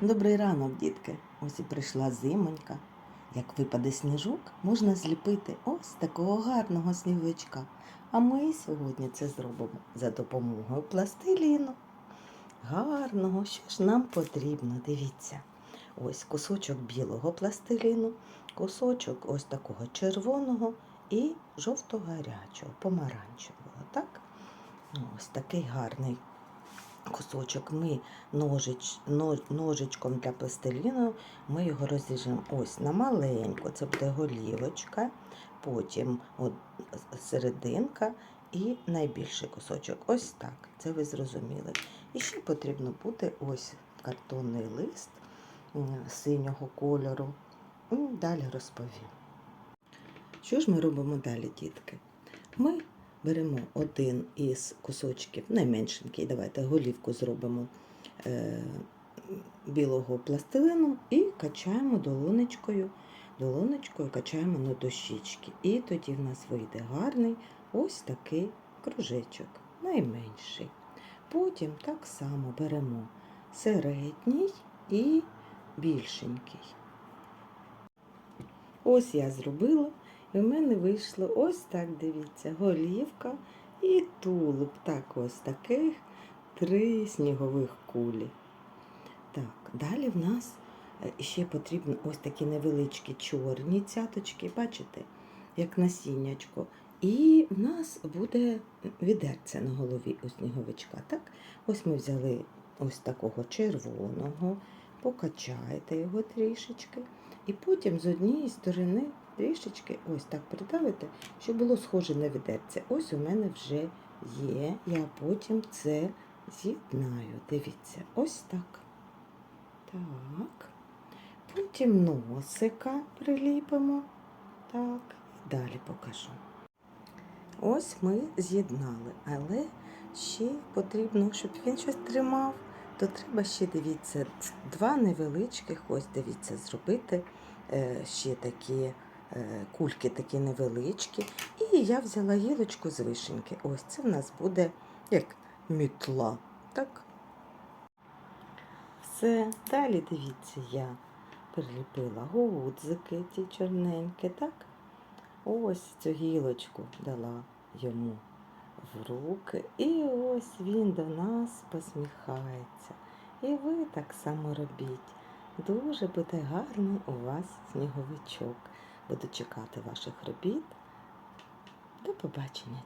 Добрий ранок, дітки. Ось і прийшла зимонька. Як випаде сніжок, можна зліпити ось такого гарного сніговичка. А ми сьогодні це зробимо за допомогою пластиліну. Гарного, що ж нам потрібно, дивіться. Ось кусочок білого пластиліну, кусочок ось такого червоного і жовто-гарячого, помаранчевого. Так? Ось такий гарний кусочок ми ножич, ножичком для пластиліну ми його розріжемо ось на маленьку, це буде голівочка, потім от серединка і найбільший кусочок. Ось так. Це ви зрозуміли. І ще потрібно буде ось картонний лист синього кольору. Далі розповім. Що ж ми робимо далі, дітки? Ми беремо один із кусочків, найменшенький, давайте голівку зробимо е, білого пластилину і качаємо долонечкою, долонечкою качаємо на дощечки. І тоді в нас вийде гарний ось такий кружечок, найменший. Потім так само беремо середній і більшенький. Ось я зробила. І в мене вийшло ось так, дивіться, голівка і тулуб. Так, ось таких три снігових кулі. Так, далі в нас е, ще потрібно ось такі невеличкі чорні цяточки, бачите, як насіннячко. І в нас буде відерце на голові у сніговичка. Так? Ось ми взяли ось такого червоного, покачаєте його трішечки. І потім з однієї сторони трішечки ось так придавите, щоб було схоже на відерце. Ось у мене вже є. Я потім це з'єднаю. Дивіться, ось так. Так. Потім носика приліпимо. Так, і далі покажу. Ось ми з'єднали, але ще потрібно, щоб він щось тримав, то треба ще, дивіться, два невеличких, ось дивіться, зробити е, ще такі кульки такі невеличкі. І я взяла гілочку з вишеньки. Ось це в нас буде як мітла. Так? Все, далі дивіться, я приліпила гудзики ті чорненькі, так? Ось цю гілочку дала йому в руки. І ось він до нас посміхається. І ви так само робіть. Дуже буде гарний у вас сніговичок. Буду чекати ваших робіт. До побачення.